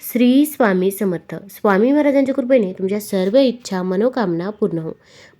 श्री स्वामी समर्थ. स्वामी महाराजांच्या कृपेने तुमच्या सर्व इच्छा मनोकामना पूर्ण हो.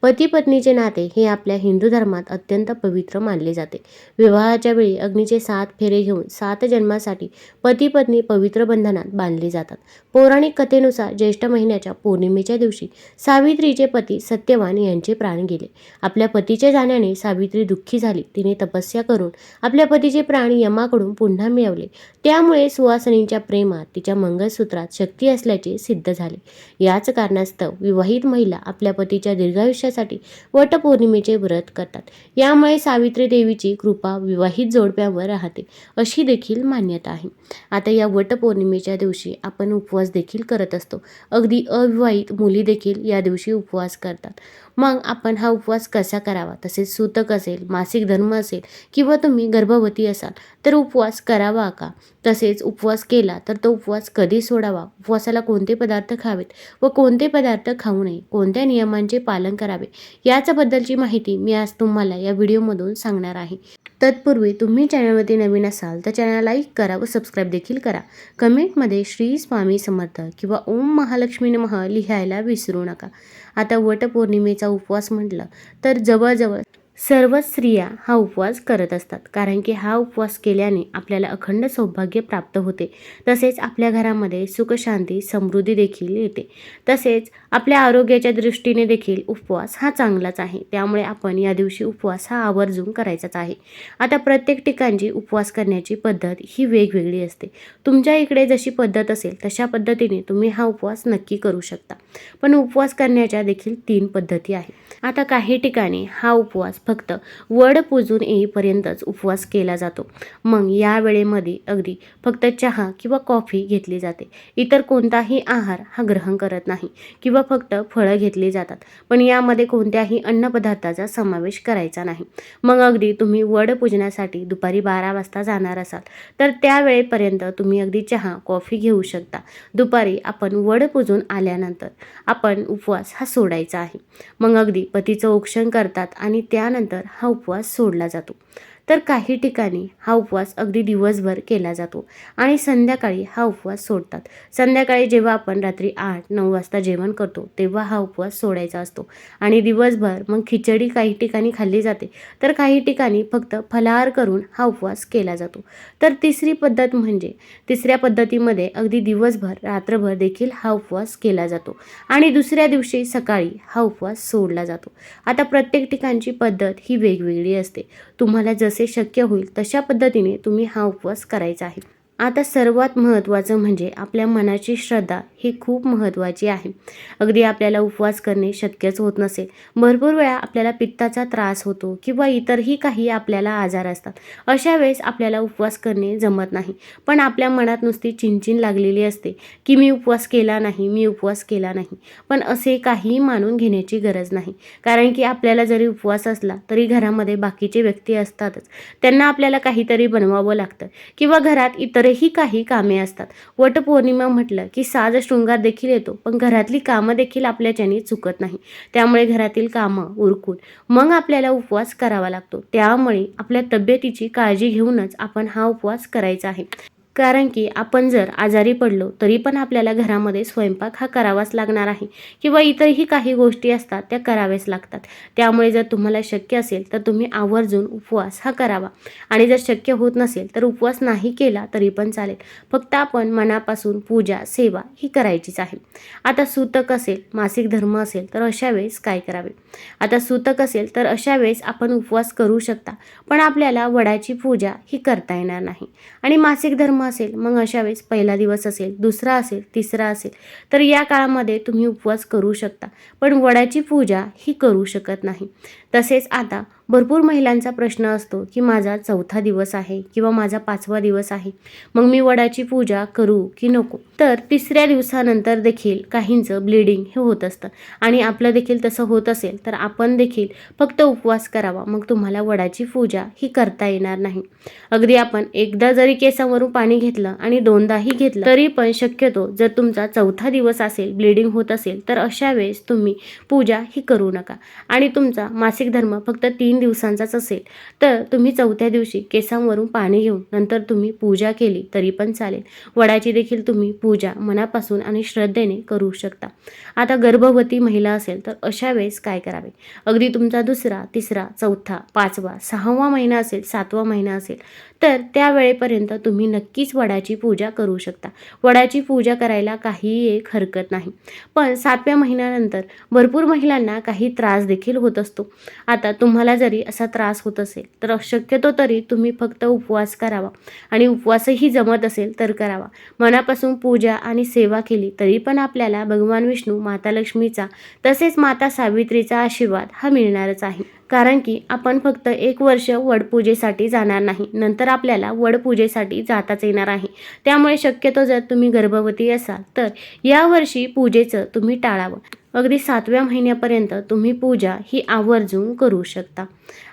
पती पत्नीचे नाते हे आपल्या हिंदू धर्मात अत्यंत पवित्र मानले जाते. विवाहाच्या वेळी अग्नीचे सात फेरे घेऊन सात जन्मासाठी पती पत्नी पवित्र बंधनात बांधले जातात. पौराणिक कथेनुसार ज्येष्ठ महिन्याच्या पौर्णिमेच्या दिवशी सावित्रीचे पती सत्यवान यांचे प्राण गेले. आपल्या पतीच्या जाण्याने सावित्री दुःखी झाली. तिने तपस्या करून आपल्या पतीचे प्राण यमाकडून पुन्हा मिळवले. त्यामुळे सुवासनींच्या प्रेमात तिच्या मंगल मंगळसूत्रात शक्ती असल्याचे सिद्ध झाले. याच कारणास्तव विवाहित महिला आपल्या पतीच्या दीर्घायुष्यासाठी वटपौर्णिमेचे व्रत करतात. यामुळे सावित्री देवीची कृपा विवाहित जोडप्यावर राहते अशी देखील मान्यता आहे. आता या वटपौर्णिमेच्या दिवशी आपण उपवास देखील करत असतो. अगदी अविवाहित मुली देखील या दिवशी उपवास करतात. मग आपण हा उपवास कसा करावा? तसेच सूतक असेल मासिक धर्म असेल किंवा तुम्ही गर्भवती असाल तर उपवास करावा का? तसेच उपवास केला तर तो उपवास कधी सोडावा. उपवासाला कोणते पदार्थ खावेत व कोणते पदार्थ खाऊ नये? कोणत्या नियमांचे पालन करावे? याच्याबद्दलची माहिती मी आज तुम्हाला या व्हिडिओमधून सांगणार आहे. तत्पूर्वी तुम्ही चॅनलवरती नवीन असाल तर चॅनल लाईक करा व सबस्क्राईब देखील करा. कमेंटमध्ये श्री स्वामी समर्थ किंवा ओम महालक्ष्मी नमः लिहायला विसरू नका. आता वटपौर्णिमेचा उपवास म्हटलं तर जवळजवळ सर्व स्त्रिया हा उपवास करत असतात. कारण की हा उपवास केल्याने आपल्याला अखंड सौभाग्य प्राप्त होते. तसेच आपल्या घरामध्ये सुखशांती समृद्धी देखील येते. तसेच आपल्या आरोग्याच्या दृष्टीने देखील उपवास हा चांगलाच आहे. त्यामुळे आपण या दिवशी उपवास हा आवर्जून करायचाच आहे. आता प्रत्येक ठिकाणची उपवास करण्याची पद्धत ही वेगवेगळी असते. तुमच्या इकडे जशी पद्धत असेल तशा पद्धतीने तुम्ही हा उपवास नक्की करू शकता. पण उपवास करण्याच्या देखील तीन पद्धती आहेत. आता काही ठिकाणी हा उपवास फक्त वड पूजून येईपर्यंतच उपवास केला जातो. मग या वेळेमध्ये अगदी फक्त चहा किंवा कॉफी घेतली जाते. इतर कोणताही आहार हा ग्रहण करत नाही किंवा फक्त फळं घेतली जातात. पण यामध्ये कोणत्याही अन्नपदार्थाचा समावेश करायचा नाही. मग अगदी तुम्ही वड पूजनासाठी दुपारी बारा वाजता जाणार असाल तर त्यावेळेपर्यंत तुम्ही अगदी चहा कॉफी घेऊ शकता. दुपारी आपण वड पूजून आल्यानंतर आपण उपवास हा सोडायचा आहे. मग अगदी पतीचं औक्षण करतात आणि त्यानंतर हा उपवास सोडला जातो. तर काही ठिकाणी हा उपवास अगदी दिवसभर केला जातो आणि संध्याकाळी हा उपवास सोडतात. संध्याकाळी जेव्हा आपण रात्री आठ नऊ वाजता जेवण करतो तेव्हा हा उपवास सोडायचा असतो. आणि दिवसभर मग खिचडी काही ठिकाणी खाल्ली जाते. तर काही ठिकाणी फक्त फलाहार करून हा उपवास केला जातो. तर तिसरी पद्धत म्हणजे तिसऱ्या पद्धतीमध्ये अगदी दिवसभर रात्रभर देखील हा उपवास केला जातो. आणि दुसऱ्या दिवशी सकाळी हा उपवास सोडला जातो. आता प्रत्येक ठिकाणची पद्धत ही वेगवेगळी असते. तुम्हाला जसं शक्य होईल तशा पद्धतीने तुम्ही हा उपवास करायचा आहे. आता सर्वात महत्त्वाचं म्हणजे आपल्या मनाची श्रद्धा ही खूप महत्त्वाची आहे. अगदी आपल्याला उपवास करणे शक्यच होत नसेल भरपूर वेळा आपल्याला पित्ताचा त्रास होतो किंवा इतरही काही आपल्याला आजार असतात. अशा वेळेस आपल्याला उपवास करणे जमत नाही. पण आपल्या मनात नुसती चिंचिन लागलेली असते की मी उपवास केला नाही मी उपवास केला नाही. पण असे काहीही मानून घेण्याची गरज नाही. कारण की आपल्याला जरी उपवास असला तरी घरामध्ये बाकीचे व्यक्ती असतातच. त्यांना आपल्याला काहीतरी बनवावं लागतं. किंवा घरात इतर इतरही काही कामे असतात. वटपौर्णिमा म्हटलं की साज शृंगार देखील येतो पण घरातली कामं देखील आपल्याच्याने चुकत नाही. त्यामुळे घरातील कामं उरकून मग आपल्याला उपवास करावा लागतो. त्यामुळे आपल्या तब्येतीची काळजी घेऊनच आपण हा उपवास करायचा आहे. कारण की आपण जर आजारी पडलो तरी पण आपल्याला घरामध्ये स्वयंपाक हा करावाच लागणार आहे. किंवा इतरही काही गोष्टी असतात त्या कराव्याच लागतात. त्यामुळे जर तुम्हाला शक्य असेल तर तुम्ही आवर्जून उपवास हा करावा. आणि जर शक्य होत नसेल तर उपवास नाही केला तरी पण चालेल. फक्त आपण मनापासून पूजा सेवा ही करायचीच आहे. आता सूतक असेल मासिक धर्म असेल तर अशा वेळेस काय करावे? आता सूतक असेल तर अशा वेळेस आपण उपवास करू शकता पण आपल्याला वडाची पूजा ही करता येणार नाही. आणि मासिक धर्म असेल मग अशा वेळेस पहिला दिवस असेल दुसरा असेल तिसरा असेल तर या काळामध्ये तुम्ही उपवास करू शकता. पण वडाची पूजा ही करू शकत नाही. तसेच आता भरपूर महिलांचा प्रश्न असतो की माझा चौथा दिवस आहे किंवा माझा पाचवा दिवस आहे. मग मी वडाची पूजा करू की नको? तर तिसऱ्या दिवसानंतर देखील काहींचं ब्लिडिंग हे होत असतं. आणि आपलं देखील तसं होत असेल तर आपण देखील फक्त उपवास करावा. मग तुम्हाला वडाची पूजा ही करता येणार नाही. अगदी आपण एकदा जरी केसावरून पाणी घेतलं आणि दोनदाही घेतलं तरी पण शक्यतो जर तुमचा चौथा दिवस असेल ब्लिडिंग होत असेल तर अशा वेळेस तुम्ही पूजा ही करू नका. आणि तुमचा मासिक मासिक धर्म फक्त तीन दिवसांचाच असेल तर तुम्ही चौथ्या दिवशी केसांवरून पाणी घेऊन नंतर तुम्ही पूजा केली तरी पण चालेल. वडाची देखील तुम्ही पूजा मनापासून आणि श्रद्धेने करू शकता. आता गर्भवती महिला असेल तर अशा वेळेस काय करावे? अगदी तुमचा दुसरा तिसरा चौथा पाचवा सहावा महिना असेल सातवा महिना असेल तर त्यावेळेपर्यंत तुम्ही नक्कीच वडाची पूजा करू शकता. वडाची पूजा करायला काहीही एक हरकत नाही. पण सातव्या महिन्यानंतर भरपूर महिलांना काही त्रास देखील होत असतो. आता तुम्हाला जरी असा त्रास होत असेल तर शक्यतो तरी तुम्ही फक्त उपवास करावा. आणि उपवासही जमत असेल तर करावा. मनापासून पूजा आणि सेवा केली तरी पण आपल्याला भगवान विष्णू माता लक्ष्मीचा तसेच माता सावित्रीचा आशीर्वाद हा मिळणारच आहे. कारण की आपण फक्त एक वर्ष वडपूजेसाठी जाणार नाही. नंतर आपल्याला वडपूजेसाठी जाताच येणार आहे. त्यामुळे शक्यतो जर तुम्ही गर्भवती असाल तर यावर्षी पूजेचं तुम्ही टाळावं. अगदी सातव्या महिन्यापर्यंत तुम्ही पूजा ही आवर्जून करू शकता.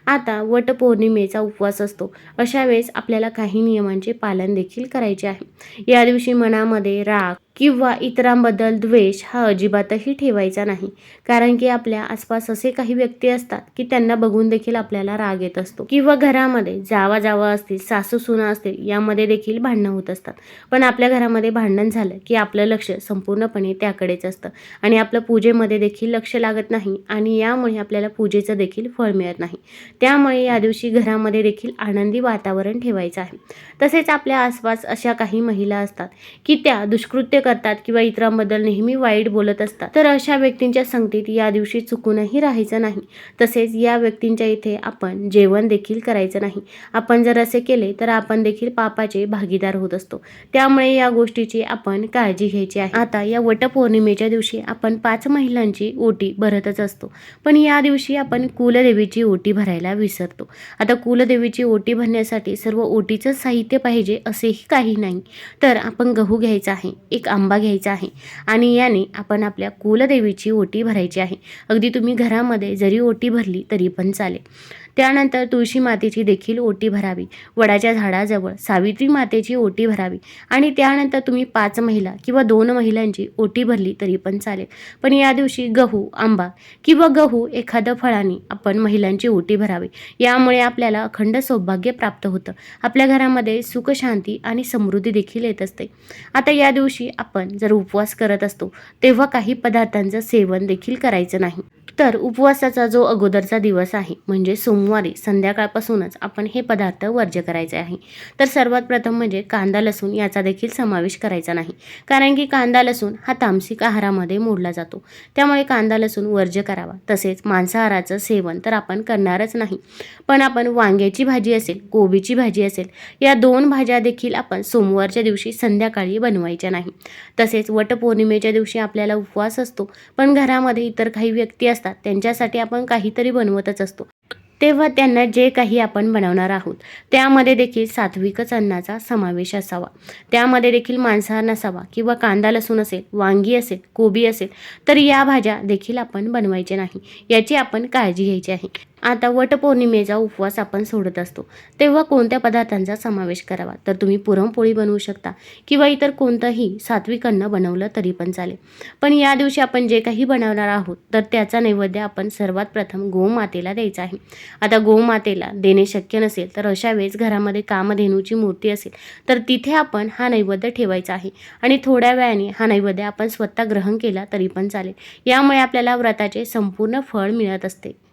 आता वटपौर्णिमेचा उपवास असतो. अशा वेळेस आपल्याला काही नियमांचे पालन देखील करायचे आहे. या दिवशी मनामध्ये राग किंवा इतरांबद्दल द्वेष हा अजिबातही ठेवायचा नाही. कारण की आपल्या आसपास असे काही व्यक्ती असतात की त्यांना बघून देखील आपल्याला राग येत असतो. किंवा घरामध्ये जावा जावा असतील सासू सुना असतील यामध्ये देखील भांडणं होत असतात. पण आपल्या घरामध्ये भांडण झालं की आपलं लक्ष संपूर्णपणे त्याकडेच असतं. आणि आपलं पूजा पूजेमध्ये देखील लक्ष लागत नाही आणि यामुळे आपल्याला पूजेचं देखील फळ मिळत नाही. त्यामुळे या दिवशी घरामध्ये देखील आनंदी वातावरण ठेवायचं आहे. तसेच आपल्या आसपास अशा काही महिला असतात की त्या दुष्कृत्य करतात किंवा इतरांबद्दल नेहमी वाईट बोलत असतात. तर अशा व्यक्तींच्या संगतीत या दिवशी चुकूनही राहायचं नाही. तसेच या व्यक्तींच्या इथे आपण जेवण देखील करायचं नाही. आपण जर असे केले तर आपण देखील पापाचे भागीदार होत असतो. त्यामुळे या गोष्टीची आपण काळजी घ्यायची आहे. आता या वटपौर्णिमेच्या दिवशी आपण पाच महिलांची ओटी भरतच असतो. पण या दिवशी आपण कुलदेवीची ओटी भरायला विसरतो. आता कुलदेवीची ओटी भरण्यासाठी सर्व ओटीचं साहित्य पाहिजे असेही काही नाही. तर आपण गहू घ्यायचा आहे एक आंबा घ्यायचा आहे आणि याने आपण आपल्या कुलदेवीची ओटी भरायची आहे. अगदी तुम्ही घरामध्ये जरी ओटी भरली तरी पण चालेल. त्यानंतर तुळशी मातेची देखील ओटी भरावी. वडाच्या झाडाजवळ सावित्री मातेची ओटी भरावी. आणि त्यानंतर तुम्ही पाच महिला किंवा दोन महिलांची ओटी भरली तरी पण चालेल. पण या दिवशी गहू आंबा किंवा गहू एखादं फळाने आपण महिलांची ओटी भरावी. यामुळे आपल्याला अखंड सौभाग्य प्राप्त होतं. आपल्या घरामध्ये सुख शांती आणि समृद्धी देखील येत असते. आता या दिवशी आपण जर उपवास करत असतो तेव्हा काही पदार्थांचं सेवन देखील करायचं नाही. तर उपवासाचा जो अगोदरचा दिवस आहे म्हणजे सोमवारी संध्याकाळपासूनच आपण हे पदार्थ वर्ज्य करायचे आहे. तर सर्वात प्रथम म्हणजे कांदा लसूण याचा देखील समावेश करायचा नाही. कारण की कांदा लसूण हा तामसिक आहारामध्ये मोडला जातो. त्यामुळे कांदा लसूण वर्ज्य करावा. तसेच मांसाहाराचं सेवन तर आपण करणारच नाही. पण आपण वांग्याची भाजी असेल कोबीची भाजी असेल या दोन भाज्या देखील आपण सोमवारच्या दिवशी संध्याकाळी बनवायच्या नाही. तसेच वटपौर्णिमेच्या दिवशी आपल्याला उपवास असतो. पण घरामध्ये इतर काही व्यक्ती असतात असतात. त्यांच्यासाठी आपण काहीतरी बनवतच असतो. तेव्हा त्यांना जे काही आपण बनवणार आहोत त्यामध्ये देखील सात्विकच अन्नाचा समावेश असावा. त्यामध्ये देखील मांसाहार नसावा किंवा कांदा लसूण असेल वांगी असेल कोबी असेल तर या भाज्या देखील आपण बनवायच्या नाही. याची आपण काळजी घ्यायची आहे. आता वटपौर्णिमेचा उपवास आपण सोडत असतो. तेव्हा कोणत्या पदार्थांचा समावेश करावा? तर तुम्ही पुरणपोळी बनवू शकता किंवा इतर कोणतंही सात्विक अन्न बनवलं तरी पण चालेल. पण या दिवशी आपण जे काही बनवणार आहोत तर त्याचा नैवेद्य आपण सर्वात प्रथम गोमातेला द्यायचा आहे. आता गोमातेला देणे शक्य नसेल तर अशा वेळेस घरामध्ये कामधेनूची मूर्ती असेल तर तिथे आपण हा नैवेद्य ठेवायचा आहे. आणि थोड्या वेळाने हा नैवेद्य आपण स्वतः ग्रहण केला तरी पण चालेल. यामुळे आपल्याला व्रताचे संपूर्ण फळ मिळत असते.